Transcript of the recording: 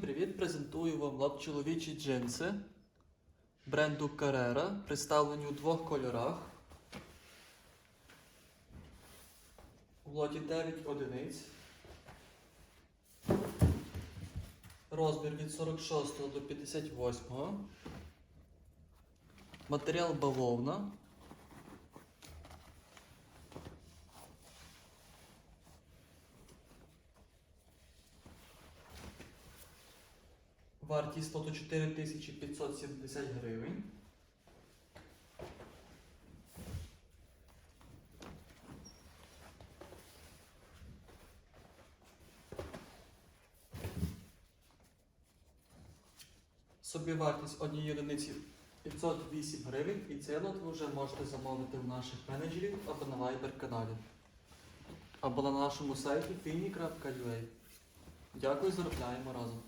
Привіт! Презентую вам лот чоловічі джинси бренду Carrera, представлені у двох кольорах. У лоті 9 одиниць. Розмір від 46 до 58. Матеріал бавовна. Вартість лоту 4570 гривень. Собівартість однієї одиниці 508 гривень і цей лот ви вже можете замовити у наших менеджерів або на Viber каналі. Або на нашому сайті fini.ua. Дякую, заробляємо разом.